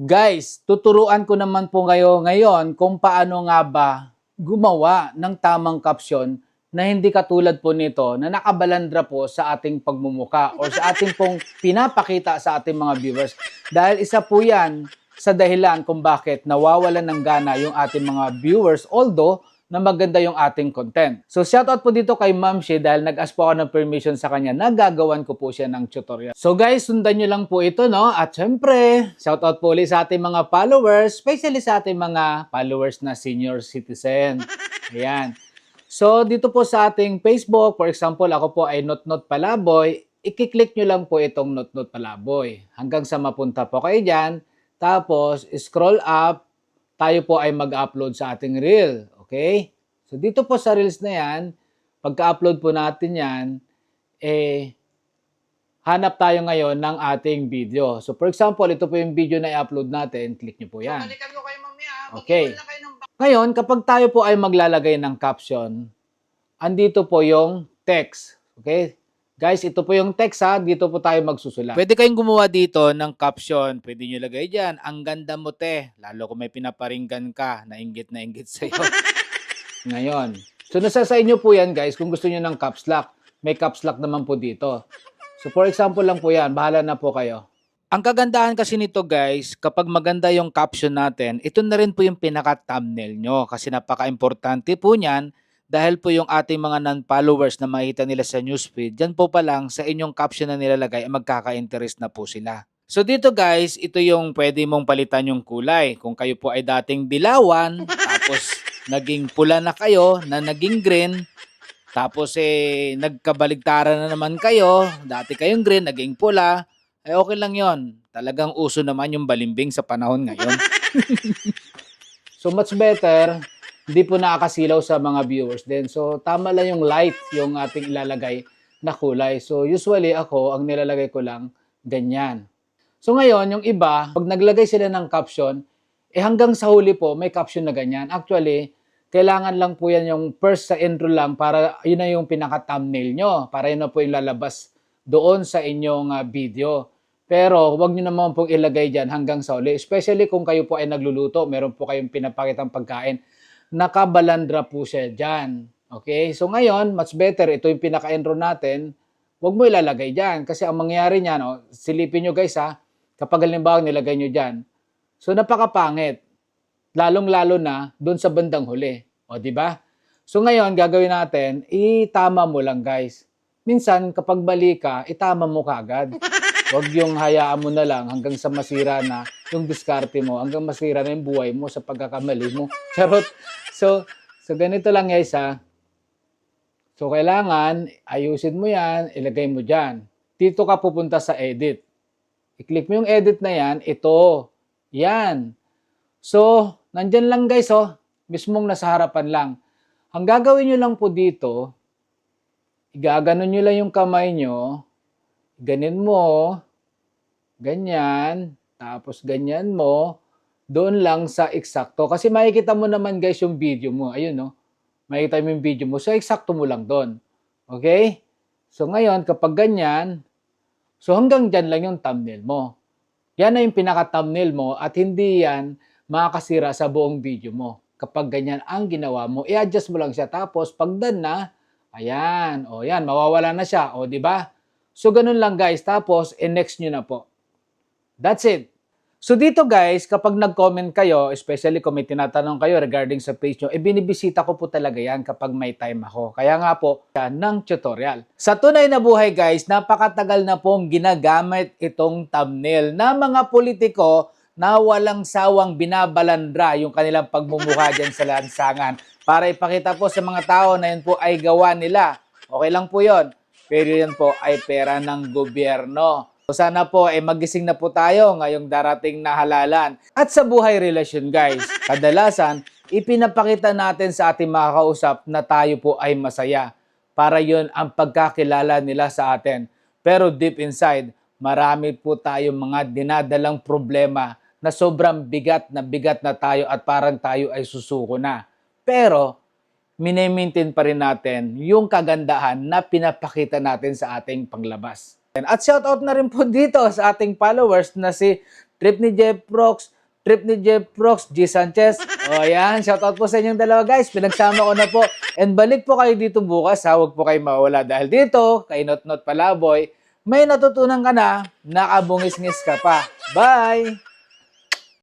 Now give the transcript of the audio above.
Guys, tuturuan ko naman po kayo ngayon kung paano nga ba gumawa ng tamang caption na hindi katulad po nito na nakabalandra po sa ating pagmumuka or sa ating pong pinapakita sa ating mga viewers. Dahil isa po yan sa dahilan kung bakit nawawalan ng gana yung ating mga viewers although na maganda yung ating content. So shoutout po dito kay Ma'am She dahil nag-ask po ako ng permission sa kanya na gagawan ko po siya ng tutorial. So guys, sundan nyo lang po ito no at syempre, shoutout po ulit sa ating mga followers, especially sa ating mga followers na senior citizen. Ayan. So dito po sa ating Facebook, for example, ako po ay Notnot Palaboy, i-click nyo lang po itong Notnot Palaboy hanggang sa mapunta po kayo dyan. Tapos, scroll up, tayo po ay mag-upload sa ating reel. Okay? So, dito po sa reels na yan, pagka-upload po natin yan, eh, hanap tayo ngayon ng ating video. So, for example, ito po yung video na i-upload natin. Click nyo po yan. Balikan ko kayo mamaya. Okay. Kayo ng Ngayon, kapag tayo po ay maglalagay ng caption, andito po yung text. Okay? Guys, ito po yung text ha. Dito po tayo magsusulat. Pwede kayong gumawa dito ng caption. Pwede nyo lagay dyan. Ang ganda mo te. Lalo kung may pinaparinggan ka. Nainggit na inggit sa'yo. Ngayon. So, nasa sa inyo po yan guys kung gusto nyo ng caps lock. May caps lock naman po dito. So, for example lang po yan. Bahala na po kayo. Ang kagandahan kasi nito guys, kapag maganda yung caption natin, ito na rin po yung pinaka-thumbnail nyo kasi napaka-importante po niyan dahil po yung ating mga non-followers na makita nila sa newsfeed, dyan po pa lang sa inyong caption na nilalagay ay magkaka-interest na po sila. So dito guys, ito yung pwede mong palitan yung kulay. Kung kayo po ay dating dilawan, tapos naging pula na kayo, na naging green, tapos eh nagkabaligtaran na naman kayo, dati kayong green, naging pula, eh okay lang yon. Talagang uso naman yung balimbing sa panahon ngayon. so much better, hindi po nakakasilaw sa mga viewers din. So tama lang yung light yung ating ilalagay na kulay. So usually ako, ang nilalagay ko lang ganyan. So ngayon, yung iba, pag naglagay sila ng caption, eh hanggang sa huli po, may caption na ganyan. Actually, kailangan lang po yan yung first sa intro lang para yun na yung pinaka-thumbnail nyo. Para yun na po yung lalabas doon sa inyong ah, video. Pero huwag nyo naman pong ilagay dyan hanggang sa huli. Especially kung kayo po ay nagluluto, meron po kayong pinapakitang pagkain. Nakabalandra po siya dyan. Okay? So ngayon, much better, ito yung pinaka-intro natin. Huwag mo ilalagay dyan. Kasi ang mangyayari niyan, oh, silipin nyo guys ha, kapag halimbawa nilagay nyo dyan, so napakapangit. Lalong-lalo na doon sa bandang huli. O, di ba? So ngayon, gagawin natin, itama mo lang guys. Minsan, kapag mali ka, itama mo kagad. Huwag yung hayaan mo na lang hanggang sa masira na yung diskarte mo, hanggang masira na yung buhay mo sa pagkakamali mo. Charot. So, so ganito lang guys ha. So, kailangan, ayusin mo yan, ilagay mo dyan. Dito ka pupunta sa edit. I-click mo yung edit na yan, ito. Yan. So, nandyan lang guys, oh. Mismong nasa harapan lang. Ang gagawin nyo lang po dito, igaganon nyo lang yung kamay nyo, ganin mo, ganyan, tapos ganyan mo, doon lang sa eksakto. Kasi makikita mo naman guys yung video mo. Ayun, no? Makikita mo yung video mo. So, eksakto mo lang doon. Okay? So, ngayon, kapag ganyan, so hanggang dyan lang yung thumbnail mo. Yan na yung pinaka-thumbnail mo at hindi yan makakasira sa buong video mo. Kapag ganyan ang ginawa mo, i-adjust mo lang siya. Tapos, pag na, ayan, o yan, mawawala na siya. O, di ba? So, ganun lang guys. Tapos, i-next nyo na po. That's it. So dito guys, kapag nag-comment kayo, especially kung may tinatanong kayo regarding sa page nyo, eh binibisita ko po talaga yan kapag may time ako. Kaya nga po, yan ng tutorial. Sa tunay na buhay guys, napakatagal na pong ginagamit itong thumbnail na mga politiko na walang sawang binabalandra yung kanilang pagmumukha dyan sa lansangan para ipakita po sa mga tao na yun po ay gawa nila. Okay lang po yon pero yan po ay pera ng gobyerno. So sana po ay magising na po tayo ngayong darating na halalan. At sa buhay relasyon guys, kadalasan ipinapakita natin sa ating mga kausap na tayo po ay masaya para yon ang pagkakilala nila sa atin. Pero deep inside, marami po tayong mga dinadalang problema na sobrang bigat na bigat na tayo at parang tayo ay susuko na. Pero minimaintain pa rin natin yung kagandahan na pinapakita natin sa ating panglabas. At shout out na rin po dito sa ating followers na si Trip ni Jeff Prox, trip ni Jeff Prox, G. Sanchez. O yan, shoutout po sa inyong dalawa guys. Pinagsama ko na po. And balik po kayo dito bukas ha. Huwag po kayo mawala. Dahil dito, kay Not Not Palaboy, may natutunan ka na, nakabungis-ngis ka pa. Bye!